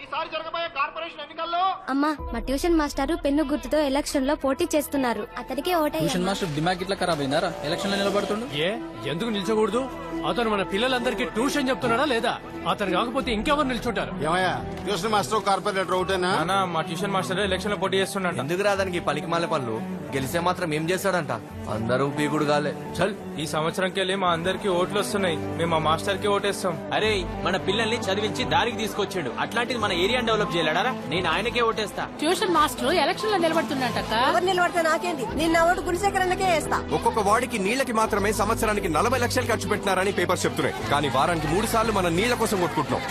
ఈసారి జరగబోయే కార్పొరేషన్ ఎన్నికల్లో అమ్మా మా ట్యూషన్ మాస్టారు పెన్ను గుర్తుతో ఎలక్షన్లో పోటీ చేస్తున్నారు. అతడికే ట్యూషన్ ఓటయ్యా మాస్టర్ దిమాగ్ ఇట్లా ఖరాబ్ అయిందారా ఎలక్షన్లో నిలబడుతుండు? ఏ ఎందుకు నిల్చోకూడదు? అతను మన పిల్లలందరికీ ట్యూషన్ చెప్తున్నాడా లేదా? అతను కాకపోతే ఇంకెవరు నిల్చుంటారు? ఏమయ్యా ట్యూషన్ మాస్టర్ కార్పొరేటర్ ఒకటేనా? నానా మా ట్యూషన్ మాస్టర్ ఎలక్షన్లో పోటీ చేస్తున్నట్టు ఎందుకు రాదానికి పలికి మాల పనులు గెలిస్తే మాత్రం ఏం చేస్తాడంట? అందరూ పీకుడు గాలే. చల్ ఈ సంవత్సరంకి వెళ్ళి మా అందరికి ఓట్లు వస్తున్నాయి. మేము మా మాస్టర్కి ఓటేస్తాం. అరే మన పిల్లల్ని చదివించి దారికి తీసుకొచ్చాడు. అట్లాంటిది మన ఏరియాని డెవలప్ చేయలేడా నేను ఆయనకే ఓటేస్తా. ట్యూషన్ మాస్టర్ ఎలక్షన్లో నిలబడుతున్నట్టక్క ఎవరు నిలబడితే నాకేంది నిన్న ఓటు గుడిసేకరణకే వేస్తా. ఒక్కొక్క వాడికి నీళ్ళకి మాత్రమే సంవత్సరానికి నలభై లక్షలు ఖర్చు పెట్టినారని పేపర్స్ చెప్తున్నాయి. కానీ వారానికి మూడు సార్లు మనం నీళ్ళ కోసం కొట్టుకుంటున్నాం.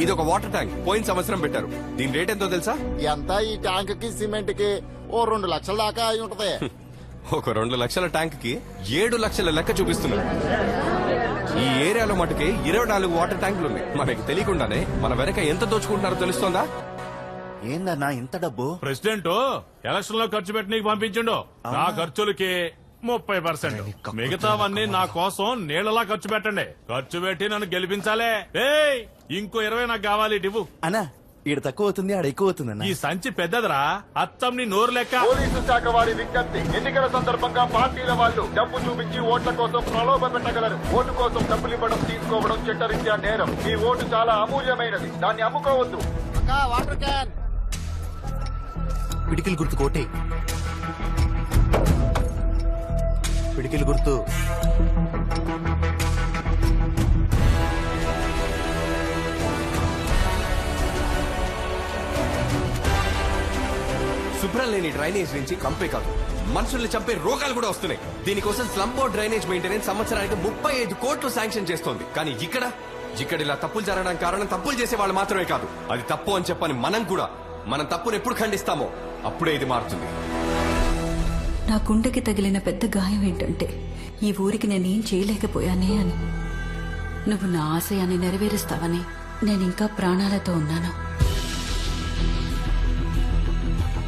ఇది ఒక వాటర్ ట్యాంక్. పోయిన సంవత్సరం పెట్టారు. దీని రేట్ ఎంతో తెలుసా? ఎంత ఈ ట్యాంక్కి సిమెంట్కి ఓ రెండు లక్షల దాకా అయి ఉంటది. ఒక రెండు లక్షల ట్యాంక్కి ఏడు లక్షల లెక్క చూపిస్తున్నారు. ఈ ఏరియాలో మటుకే ఇరవై నాలుగు వాటర్ ట్యాంకులు ఉన్నాయి మనకి తెలియకుండానే మన వెనక ఎంత దోచుకుంటున్నారో తెలుస్తోందా? ఏందన్నా ఇంత డబ్బు? ప్రెసిడెంట్ ఎలక్షన్లో ఖర్చు పెట్టి నీకు పంపించిండు. నా ఖర్చులకి ముప్పై పర్సెంట్. మిగతావన్నీ నా కోసం నీళ్ళలా ఖర్చు పెట్టండి. ఖర్చు పెట్టి నన్ను గెలిపించాలే. ఏయ్ ఇంకో ఇరవై నాకు కావాలి ఇటు అన్నా ఈడ తక్కువ అవుతుంది ఆడ ఎక్కువ అవుతుంది ఈ సంచి పెద్దదిరా. అత్తం నీ నోరు లెక్క. పోలీసు శాఖ వారి విజ్ఞప్తి ఎన్నికల సందర్భంగా పార్టీల వాళ్ళు డబ్బు చూపించి ఓట్ల కోసం ప్రలోభ పెట్టగలరు. ఓటు కోసం డబ్బులు ఇవ్వడం తీసుకోవడం చట్టరీత్యా నేరం. ఈ ఓటు చాలా అమూల్యమైనది. దాన్ని అమ్ముకోవద్దు. Water can. పిడికిలు గుర్తు కోటే. పిడికిలు గుర్తు. శుభ్రం లేని డ్రైనేజ్ నుంచి కంపే కాదు. మనుషుల్ని చంపే రోగాలు కూడా వస్తున్నాయి. దీనికోసం స్లంబో డ్రైనేజ్ మెయింటెనెన్స్ సంవత్సరానికి ముప్పై ఐదు కోట్లు శాంక్షన్ చేస్తోంది. కానీ ఇక్కడ ఇక్కడ ఇలా తప్పులు జరగడానికి కారణం తప్పులు చేసే వాళ్ళు మాత్రమే కాదు. అది తప్పు అని చెప్పని మనం కూడా మనం తప్పును ఎప్పుడు ఖండిస్తామో అప్పుడే ఇది మారుతుంది. నా గుండెకి తగిలిన పెద్ద గాయం ఏంటంటే ఈ ఊరికి నేనేం చేయలేకపోయానే అని. నువ్వు నా ఆశయాన్ని నెరవేరుస్తావని నేను ఇంకా ప్రాణాలతో ఉన్నాను.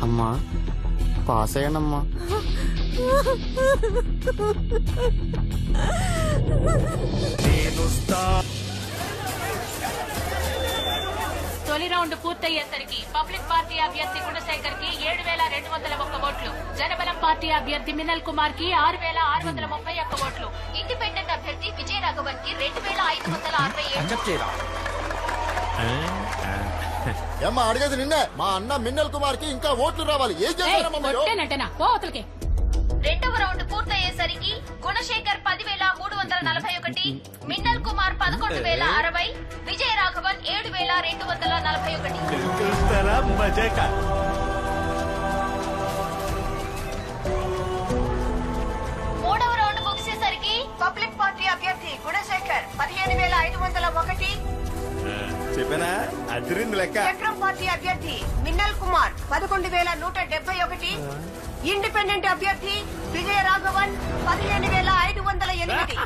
అమ్మా పాస్ అయ్యానమ్మా. తొలి రౌండ్ పూర్తయ్యేసరికి పబ్లిక్ పార్టీ అభ్యర్థి గుణశేఖర్కి ఏడు వేల రెండు వందల ఒక్క ఓట్లు జనబలం పార్టీ అభ్యర్థి మినల్ కుమార్కి ఆరు వేల ఆరు వందల ముప్పై ఒక్క ఓట్లు ఇండిపెండెంట్ అభ్యర్థి విజయ రాఘవన్కి రెండు వేల ఐదు వందల అరవై ఏడు ఏమ్మా అడిగేది నిన్నే? మా అన్న మిన్నల్ కుమార్కి ఇంకా ఓట్లు రావాలి. ఏం మీరు? రెండవ రౌండ్ పూర్తయ్యేసరికి గుణశేఖర్ పదివేల మూడు వందల నలభై ఒకటి మిన్నల్ కుమార్ పదకొండు వేల అరవై విజయ రాఘవన్ ఏడు వేల రెండు వందల నలభై ఒకటి. మూడవ రౌండ్ ముగిసేసరికి పబ్లిక్ పార్టీ అభ్యర్థి గుణశేఖర్ పదిహేను వేల ఐదు వందల ఒకటి చెప్పానా? అదిరింది లెక్క. చక్రం పార్టీ అభ్యర్థి మిన్నల్ కుమార్ పదకొండు వేల నూట డెబ్బై ఒకటి. ఇండిపెండెంట్ అభ్యర్థి విజయ రాఘవన్ పదిహేను వేల ఐదు వందల ఎనిమిది.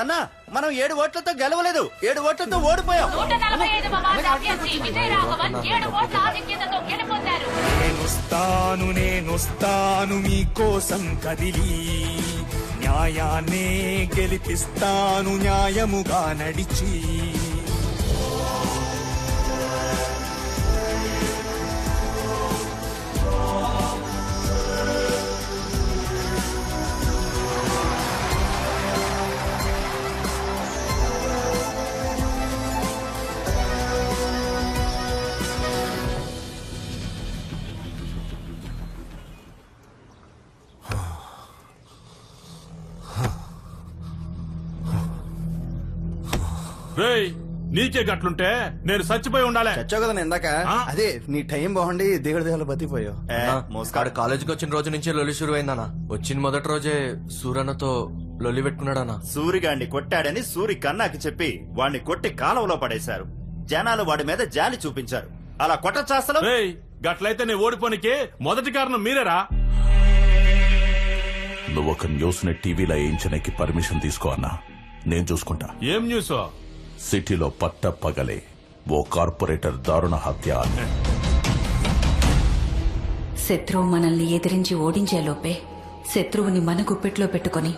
అన్నా మనం ఏడు ఓట్లతో గెలవలేదు. ఏడు ఓట్లతో ఓడిపోయాం. నూట నలభై ఐదవ వార్డు అభ్యర్థి విజయ రాఘవన్ ఏడు ఓట్ల ఆధిక్యతతో గెలుపొందారు. నేనొస్తాను నేనొస్తాను మీకోసం కదిలి. న్యాయాన్నే గెలిపిస్తాను న్యాయముగా నడిచి. రేయ్ నీకే గట్లుంటే నేను చచ్చిపోయి ఉండాలి. చచ్చావు కదా ఇందాక? ఆ? అదే నీ టైం బాగుండి దేవుడి దేవుడు బతిపోయావు ఆడు కాలేజీకి వచ్చిన రోజు నుంచి లొల్లి షురు అయిందన్న వచ్చిన మొదటి రోజే సూరన్నతో లొల్లి పెట్టుకున్నాడన్నా. సూరిగాడిని కొట్టాడని సూరి కన్నాకి చెప్పి వాణ్ణి కొట్టి కాలువలో పడేశారు. జనాలు వాడి మీద జాలి చూపించారు. అలా కొట్ట చేస్తలు రేయ్ గట్లయితే నీ ఓడిపోనికి మొదటి కారణం మీరేరా? నువ్వు ఒక న్యూస్ని టీవీలో వేయించడానికి పర్మిషన్ తీసుకో అన్నా. నేను చూసుకుంటా. ఏం న్యూస్? సిటీలో పట్ట పగలే ఓ కార్పొరేటర్ దారుణ హత్య. శత్రువు మనల్ని ఎదిరించి ఓడించేలోపే శత్రువుని మన గుప్పెట్లో పెట్టుకొని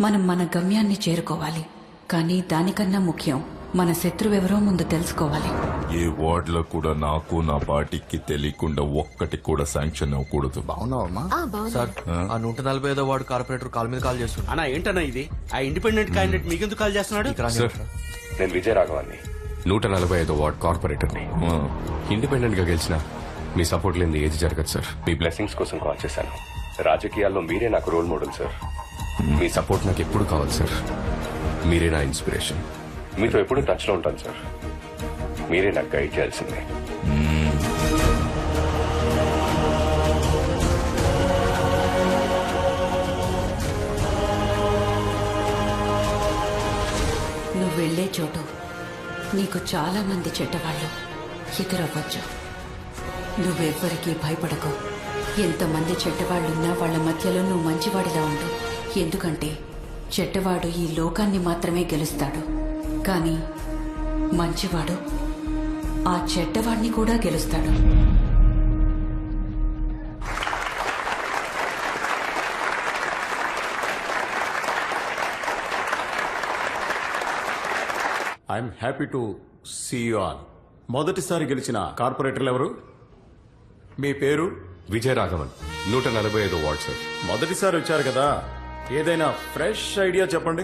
మనం మన గమ్యాన్ని చేరుకోవాలి. కానీ దానికన్నా ముఖ్యం మన శత్రువెవరో ముందు తెలుసుకోవాలి. ఏ వార్డులో కూడా నాకు నా పార్టీకి తెలియకుండా ఒక్కటి కూడా శాంక్షన్ అవ్వకూడదు. బాగున్నావమ్మా? సార్ ఆ? నూట నలభై ఐదో వార్డు కార్పొరేటర్ కాల్ మీద కాల్ చేస్తున్నాడు. అన్నా ఏంటన్నా ఇది? ఆ ఇండిపెండెంట్ క్యాండిడేట్ మీకెందుకు కాల్ చేస్తున్నాడు? సార్. నేను విజయ రాఘవాన్ని నూట నలభై ఐదో వార్డ్ కార్పొరేటర్ని. ఇండిపెండెంట్గా గెలిచిన మీ సపోర్ట్ లేని ఏది జరగదు సార్. మీ బ్లెస్సింగ్స్ కోసం కాల్ చేశాను. రాజకీయాల్లో మీరే నాకు రోల్ మోడల్ సార్. మీ సపోర్ట్ నాకు ఎప్పుడు కావాలి సార్? మీరే నా ఇన్స్పిరేషన్. మీతో ఎప్పుడు టచ్లో ఉంటాను సార్. మీరే నాకు గైడ్ చేయాల్సిందే. నువ్వు వెళ్ళే చోటు. నీకు చాలా మంది చెడ్డవాళ్ళు. ఎదురవ్వచ్చు. నువ్వెవ్వరికీ భయపడకు. ఎంతమంది చెడ్డవాళ్ళున్నా వాళ్ళ మధ్యలో నువ్వు మంచివాడిలా ఉండు. ఎందుకంటే చెడ్డవాడు ఈ లోకాన్ని మాత్రమే గెలుస్తాడు. కానీ మంచివాడు ఆ చెడ్డవాడిని కూడా గెలుస్తాడు. I'm happy to see you all. మొదటిసారి గెలిచిన కార్పొరేటర్లు ఎవరు మీ పేరు? విజయ రాఘవన్ నూట నలభై ఐదో వార్డ్ సార్. మొదటిసారి వచ్చారు కదా. ఏదైనా ఫ్రెష్ ఐడియా చెప్పండి.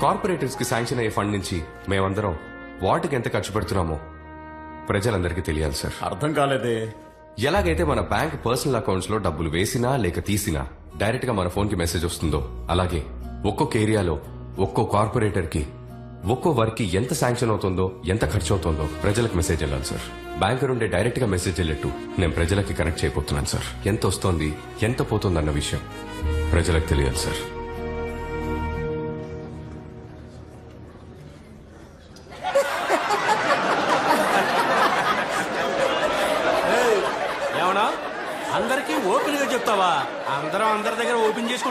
కార్పొరేటర్స్కి శాంక్షన్ అయ్యే ఫండ్ నుంచి మేమందరం వాటికి ఎంత ఖర్చు పెడుతున్నామో ప్రజలందరికీ తెలియాలి సార్. అర్థం కాలేదే. ఎలాగైతే మన బ్యాంక్ పర్సనల్ అకౌంట్స్లో డబ్బులు వేసినా లేక తీసినా డైరెక్ట్గా మన ఫోన్కి మెసేజ్ వస్తుందో అలాగే ఒక్కొక్క ఏరియాలో ఒక్కో కార్పొరేటర్కి ఒక్కో వర్క్కి ఎంత శాంక్షన్ అవుతుందో ఎంత ఖర్చు అవుతుందో ప్రజలకు మెసేజ్ వెళ్ళాలి సార్. బ్యాంకర్ ఉండే డైరెక్ట్గా మెసేజ్ వెళ్ళట్టు నేను ప్రజలకి కనెక్ట్ చేయబోతున్నాను సార్. ఎంత వస్తోంది ఎంత పోతుంది అన్న విషయం ప్రజలకు తెలియాలి సార్.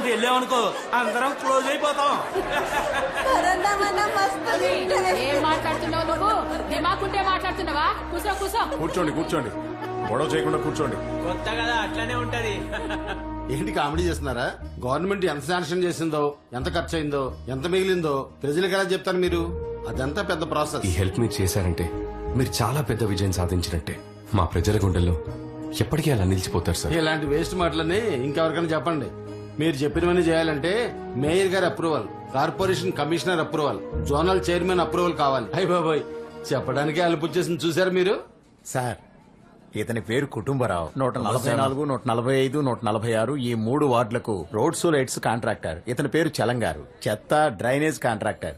చేసుకుంటూ వెళ్ళామనుకో అందరం క్లోజ్ అయిపోతాం. ఏం మాట్లాడుతున్నావు నువ్వు? దిమాకుంటే మాట్లాడుతున్నావా? కూసో కూసో కూర్చోండి కూర్చోండి. గొడవ చేయకుండా కూర్చోండి. కొత్త కదా అట్లానే ఉంటది. ఏంటి కామెడీ చేస్తున్నారా? గవర్నమెంట్ ఎంత శాంక్షన్ చేసిందో ఎంత ఖర్చు అయిందో ఎంత మిగిలిందో ప్రజలకు ఎలా చెప్తారు మీరు? అదంతా పెద్ద ప్రాసెస్. ఈ హెల్ప్ మీరు చేశారంటే మీరు చాలా పెద్ద విజయం సాధించినట్టే. మా ప్రజల గుండెల్లో ఎప్పటికీ అలా నిలిచిపోతారు సార్. ఇలాంటి వేస్ట్ మాటలని ఇంకెవరికైనా చెప్పండి. మీరు చెప్పినవన్నీ చేయాలంటే మేయర్ గారి approval corporation commissioner approval zonal chairman approval కావాలి. అయ్య బాబాయ్ చెప్పడానికే అలుపుచ్చేసింది చూసారు మీరు? సార్ ఇతని పేరు కుటుంబరావు. నూట నలభై నాలుగు నూట నలభై ఐదు నూట నలభై ఆరు ఈ మూడు వార్డులకు రోడ్స్ లైట్స్ కాంట్రాక్టర్. ఇతని పేరు చలంగారు. చెత్త డ్రైనేజ్ కాంట్రాక్టర్.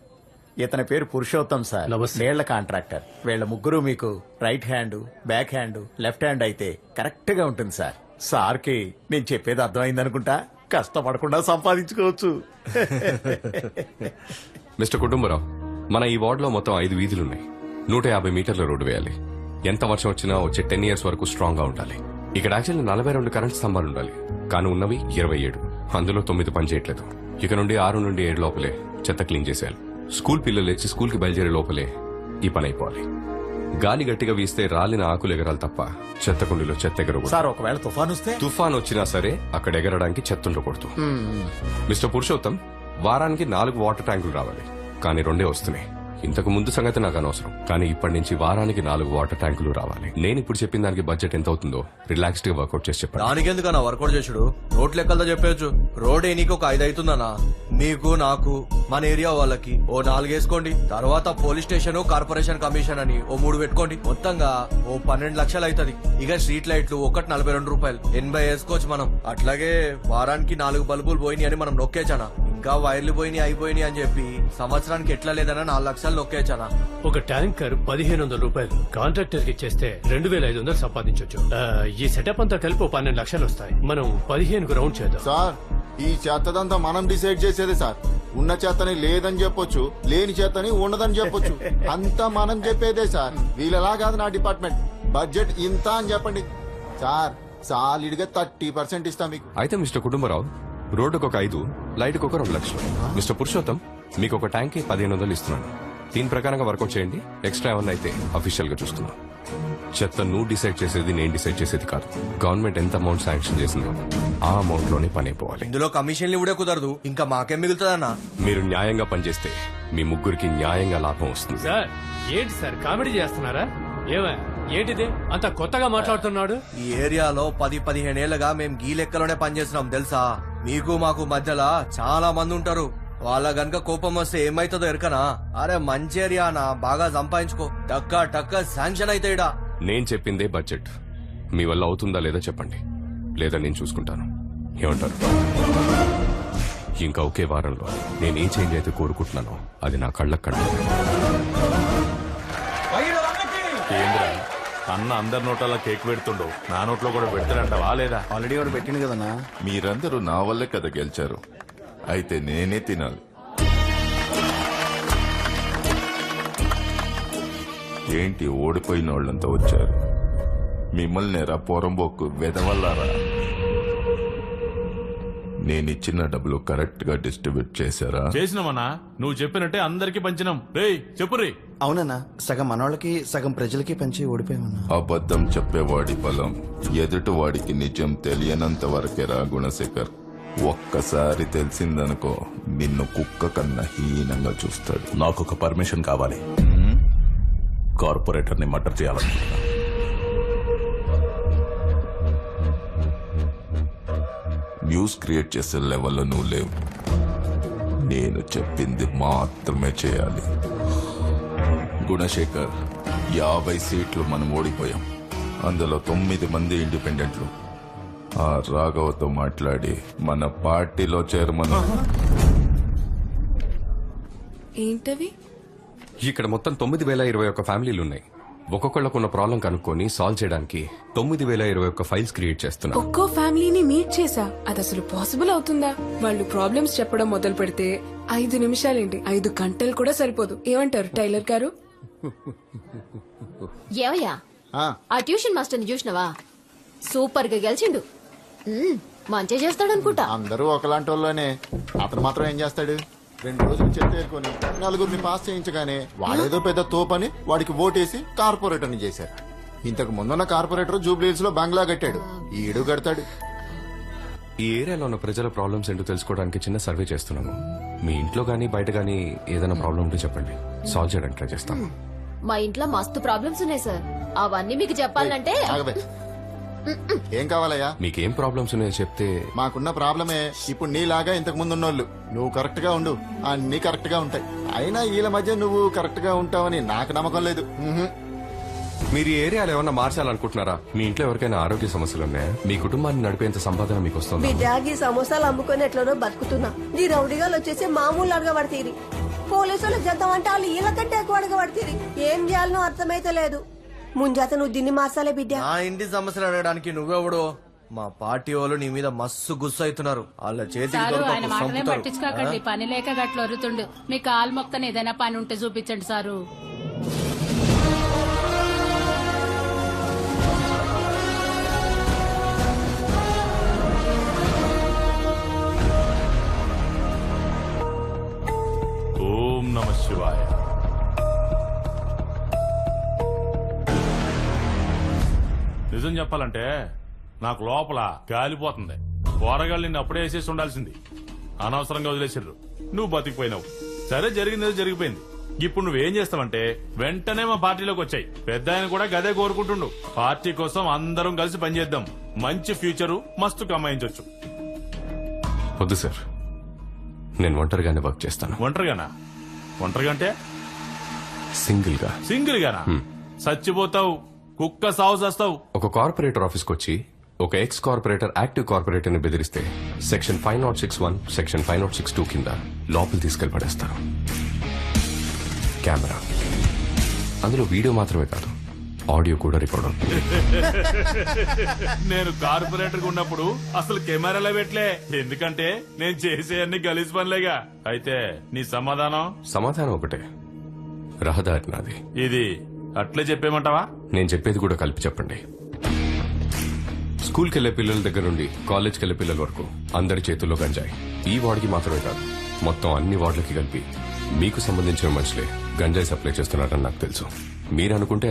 ఇతని పేరు పురుషోత్తం సార్. నీళ్ళ కాంట్రాక్టర్. వీళ్ళ ముగ్గురు మీకు right hand back hand left hand అయితే కరెక్ట్గా ఉంటుంది సార్. సార్కి నేను చెప్పేది అర్థమైంది అనుకుంటా కష్టపడకుండా సంపాదించుకోవచ్చు. మిస్టర్ కుటుంబరావు మన ఈ వార్డులో మొత్తం ఐదు వీధులున్నాయి. నూట యాభై మీటర్ల రోడ్డు వేయాలి. ఎంత వర్షం వచ్చినా వచ్చే టెన్ ఇయర్స్ వరకు స్ట్రాంగ్గా ఉండాలి. ఇక్కడ యాక్చువల్లీ నలభై రెండు కరెంట్ స్తంభాలు ఉండాలి. కానీ ఉన్నవి ఇరవై ఏడు. అందులో తొమ్మిది పనిచేయట్లేదు ఇక నుండి ఆరు నుండి ఏడు లోపలే చెత్త క్లీన్ చేసేయాలి. స్కూల్ పిల్లలు లేచి స్కూల్కి బయలుదేరే లోపలే ఈ పని అయిపోవాలి. గాలి గట్టిగా వీస్తే రాలిన ఆకులు ఎగరాలి తప్ప చెత్త కుండీలో చెత్త ఎగరకూడదు. సార్ ఒకవేళ తుఫాన్ వస్తే? తుఫాన్ వచ్చినా సరే అక్కడ ఎగరడానికి చెత్త ఉండకూడదు. మిస్టర్ పురుషోత్తం వారానికి నాలుగు వాటర్ ట్యాంకులు రావాలి. కానీ రెండే వస్తున్నాయి. ఇంతకు ముందు సంగతి నాకు అనవసరం. కానీ ఇప్పటి నుంచి వారానికి నాలుగు వాటర్ ట్యాంకులు రావాలి. నేను ఇప్పుడు చెప్పిన దానికి బడ్జెట్ ఎంత అవుతుందో రిలాక్స్డ్గా వర్కౌట్ చేసి చెప్పాను దానికెందుకన్నా వర్కౌట్ చేసుడు రోడ్ లెక్కలతో చెప్పేయచ్చు. రోడ్ నీకు ఒక ఐదు అవుతుందన్నా. నీకు నాకు మన ఏరియా వాళ్ళకి ఓ నాలుగు వేసుకోండి. తర్వాత పోలీస్ స్టేషన్ కార్పొరేషన్ కమిషన్ అని ఓ మూడు పెట్టుకోండి. మొత్తంగా ఓ పన్నెండు లక్షలు అవుతుంది. ఇక స్ట్రీట్ లైట్లు ఒకటి నలభై రెండు రూపాయలు. ఎనభై వేసుకోవచ్చు మనం. అట్లాగే వారానికి నాలుగు బల్బులు పోయినాయి అని మనం నొక్కేచానా? ఇంకా వైర్లు పోయినాయి అయిపోయినాయి అని చెప్పి సంవత్సరానికి ఎట్లా లేదన్నా నాలుగు లక్షలు నొక్కేచానా ఒక ట్యాంకర్ పదిహేను వందల రూపాయలు కాంట్రాక్టర్కి ఇచ్చేస్తే రెండు వేల ఐదు వందలు సంపాదించవచ్చు ఈ సెటప్ అంతా కలిపి ఓ పన్నెండు లక్షలు వస్తాయి. మనం పదిహేనుకు రౌండ్ చేద్దాం. సార్ ఈ చెత్తదంతా మనం డిసైడ్ చేసేదే సార్. ఉన్న చెత్తని లేదని చెప్పొచ్చు లేని చెత్తని ఉండదని చెప్పొచ్చు. అంతా మనం చెప్పేదే సార్. వీళ్ళలా కాదు నా డిపార్ట్మెంట్. బడ్జెట్ ఇంత అని చెప్పండి. సార్ సాలిడ్గా థర్టీ పర్సెంట్ ఇస్తాం మీకు. అయితే మిస్టర్ కుటుంబరావు రోడ్డుకు ఒక ఐదు లైట్కి ఒక రెండు లక్షలు. మిస్టర్ పురుషోత్తం మీకు ఒక ట్యాంక్ పదిహేను వందలు ఇస్తున్నాను. దీని ప్రకారంగా వర్కౌట్ చేయండి. ఎక్స్ట్రా ఏమన్నా అయితే అఫీషియల్గా చూస్తున్నాం. చెత్త నువ్వు డిసైడ్ చేసేది నేను డిసైడ్ చేసేది కాదు. గవర్నమెంట్ ఎంత అమౌంట్ శాంక్షన్ చేసిందో ఆ అమౌంట్లోనే పని అయిపోవాలి. ఇందులో కమిషన్లు ఇవ్వడే కుదరదు. ఇంకా మాకేం మిగులుతుందన్నా? మీరు న్యాయంగా పనిచేస్తే మీ ముగ్గురికి న్యాయంగా లాభం వస్తుంది. సార్ ఏంటి సార్ కామెడీ చేస్తున్నారా? ఏమే ఏంటిది? అంత కొత్తగా మాట్లాడుతున్నాడు? ఈ ఏరియాలో పది పదిహేను ఏళ్ళగా మేము గీ లెక్కలోనే పనిచేస్తున్నాం తెలుసా? మీకు మాకు మధ్యలో చాలా మంది ఉంటారు. వాళ్ళ గనక కోపం వస్తే ఏమైతుందో ఎరకనా? అరే మంచి ఏరియానా బాగా సంపాదించుకో. టక్క టక్క శాంక్షన్ అయితే ఇడా. నేను చెప్పిందే బడ్జెట్. మీ వల్ల అవుతుందా లేదా చెప్పండి. లేదా నేను చూసుకుంటాను. ఏమంటారు? ఇంకా ఒకే వారంలో నేను ఏ చేంజ్ అయితే కోరుకుంటున్నానో అది నా కళ్ళకు కళ్ళ ఏంద్రా? అన్న అందరి నోట్ల కేక్ పెడుతుండు. నా నోట్లో కూడా పెడతాడంటావా లేదా? ఆల్రెడీ వాడు పెట్టింది కదన్నా. మీరందరూ నా వల్లే కదా గెలిచారు. అయితే నేనే తినాలి. ఏంటి ఓడిపోయిన వాళ్ళంతా వచ్చారు? మిమ్మల్ని రా పోరంబోక్కు వెదవల్లారా? నేనిచ్చిన డబ్బులు కరెక్ట్గా డిస్ట్రిబ్యూట్ చేశారా? చేసినామన్నా నువ్వు చెప్పినట్టే అందరికి పంచినాం. రేయ్ చెప్పురి అవునన్నా సగం మనవాళ్ళకి సగం ప్రజలకి పంచి ఓడిపోయామన్నా. అబద్ధం చెప్పేవాడి బలం ఎదుటివాడికి నిజం తెలియనంత వరకేరా గుణశేఖర్. ఒక్కసారి తెలిసిందనుకో నిన్ను కుక్క కన్నా హీనంగా చూస్తాడు. నాకు ఒక పర్మిషన్ కావాలి. కార్పొరేటర్ని మర్డర్ చేయాలనుకుంటున్నా. న్యూస్ క్రియేట్ చేసే లెవెల్లో నువ్వు లేవు. నేను చెప్పింది మాత్రమే చేయాలి. గుణశేఖర్ యాభై సీట్లు మనం ఓడిపోయాం. అందులో తొమ్మిది మంది ఇండిపెండెంట్లు. ఆ రాఘవతో మాట్లాడి మన పార్టీలో చేరమను. ఏంటవి? ఇక్కడ మొత్తం తొమ్మిది వేల ఇరవై ఒక్క ఫ్యామిలీలు ఉన్నాయి. ఒక్కొక్కళ్ళకున్న ప్రాబ్లం కనుక్కొని సాల్వ్ చేయడానికి తొమ్మిది వేల ఇరవై ఒక్క ఫైల్స్ క్రియేట్ చేస్తున్నా. ఒక్కో ఫ్యామిలీని మీట్ చేసా. అది అసలు పాసిబుల్ అవుతుందా? వాళ్ళు ప్రాబ్లమ్స్ చెప్పడం మొదలు పెడితే ఐదు నిమిషాలేంటి? ఐదు గంటలు కూడా సరిపోదు. ఏమంటారు టైలర్ గారు? ఏమయ్యా? ఆ. ట్యూషన్ మాస్టర్ని చూసినవా? సూపర్గా గెలిచిండు. మ్మ్, మంచిగా చేస్తాడనుకుంటా. అందరూ ఒకలాంటి వాళ్ళనే. అతను మాత్రం ఏం చేస్తాడు? రెండు రోజులు చెత్త ఏరుకొని నలుగురిని పాస్ చేయించగానే వాడేదో పెద్ద తోపని వాడికి ఓటేసి కార్పొరేటర్ని చేశారు. ఇంతకు ముందున్న కార్పొరేటర్ జూబ్లీహిల్స్లో బంగ్లా కట్టాడు. ఈడు కడతాడు. ఈ ఏరియాలో ఉన్న ప్రజల ప్రాబ్లమ్స్ ఏంటో తెలుసుకోవడానికి చిన్న సర్వే చేస్తున్నాము. మీ ఇంట్లో గానీ బయట గానీ ఏదైనా ప్రాబ్లం ఉంటే చెప్పండి. సాల్వ్ చేయడానికి ట్రై చేస్తాం. మా ఇంట్లో మస్తు ప్రాబ్లమ్స్ ఉన్నాయి సార్. అవన్నీ మీకు చెప్పాలంటే ఆగబే ఏం కావాలయ్యా? మీకేం ప్రాబ్లమ్స్ ఉన్నాయో చెప్తే మాకున్న ప్రాబ్లమే ఇప్పుడు నీలాగా ఇంతకు ముందు ఉన్నోళ్ళు. నువ్వు కరెక్ట్గా ఉండు. అన్ని కరెక్ట్గా ఉంటాయి. అయినా వీళ్ళ మధ్య నువ్వు కరెక్ట్గా ఉంటావని నాకు నమ్మకం లేదు. ఉహుం. మీరు ఈ ఏరియాలో ఏమన్నా మార్చాలనుకుంటున్నారా? మీ ఇంట్లో ఎవరికైనా ఆరోగ్య సమస్యలు ఉన్నాయా? మీ కుటుంబాన్ని నడిపేంత సంపాదన మీకు వస్తుందా బిడ్డాగి సమోసాలు అమ్ముకొని ఎట్లనో బతుకుతున్నా. ఈ రౌడీగాలు వచ్చేసి మామూలు అడగబడతీరి. పోలీసులు జంతం అంటే వాళ్ళు వీళ్ళకంటే ఎక్కువ అడగబడతీరి. ఏం చేయాలనో అర్థమైతే లేదు ముంజాత నువ్వు దీన్ని మార్చాలే బిడ్డ. నా ఇంటి సమస్యలు అడగడానికి నువ్వెవడో? మా పార్టీ వాళ్ళు నీ మీద మస్తు గుస్సు అవుతున్నారు. వాళ్ళ చేతికి సారు ఆయన చంపుతారు. పట్టించుకోకండి. పని లేక గట్ల ఒరుతుండు మీ కాలు మొక్కని ఏదైనా పని ఉంటే చూపించండి సారు. ఓం నమ శివాయ. నిజం చెప్పాలంటే నాకు లోపల గాలిపోతుంది. కూరగాయలు నిన్ను అప్పుడే వేసేసి ఉండాల్సింది. అనవసరంగా వదిలేసారు నువ్వు బతికిపోయినావు. సరే జరిగింది జరిగిపోయింది. ఇప్పుడు నువ్వేం చేస్తావంటే వెంటనే మా పార్టీలోకి వచ్చాయి. పెద్ద ఆయన కూడా గదే కోరుకుంటుండు. పార్టీ కోసం అందరం కలిసి పనిచేద్దాం. మంచి ఫ్యూచరు మస్తు కమాయించవచ్చు వద్దు సార్. నేను ఒంటరిగానే వర్క్ చేస్తాను. ఒంటరిగానా? ఒంటరిగా అంటే? సింగిల్గా సింగిల్ గానా చచ్చిపోతావు. కుక్క సాగు చేస్తావు ఒక కార్పొరేటర్ ఆఫీస్కి వచ్చి ఒక ఎక్స్ కార్పొరేటర్ యాక్టివ్ కార్పొరేటర్ని బెదిరిస్తే section five nought six one section five nought six two కింద లోపల తీసుకెళ్ళి పడేస్తారు కెమెరా. అందులో వీడియో మాత్రమే కాదు ఆడియో కూడా రికార్డ్ అవుతుంది. నేను కార్పొరేటర్ ఉన్నప్పుడు అసలు కెమెరాలో పెట్టలే. ఎందుకంటే నేను చేసే అన్ని గలీజ్ పనులేగా. అయితే నీ సమాధానం? సమాధానం ఒకటే. రహదారి నాది. ఇది అట్లే చెప్పేమంటావా నేను చెప్పేది కూడా కలిపి చెప్పండి. స్కూల్కి వెళ్ళే పిల్లల దగ్గర నుండి కాలేజ్కి వెళ్ళే పిల్లల వరకు అందరి చేతుల్లో గంజాయి. ఈ వార్డుకి మాత్రమే కాదు మొత్తం అన్ని వార్డులకి కలిపి మీకు సంబంధించిన మనుషులే గంజాయి సప్లై చేస్తున్నారని నాకు తెలుసు. మీరు అనుకుంటే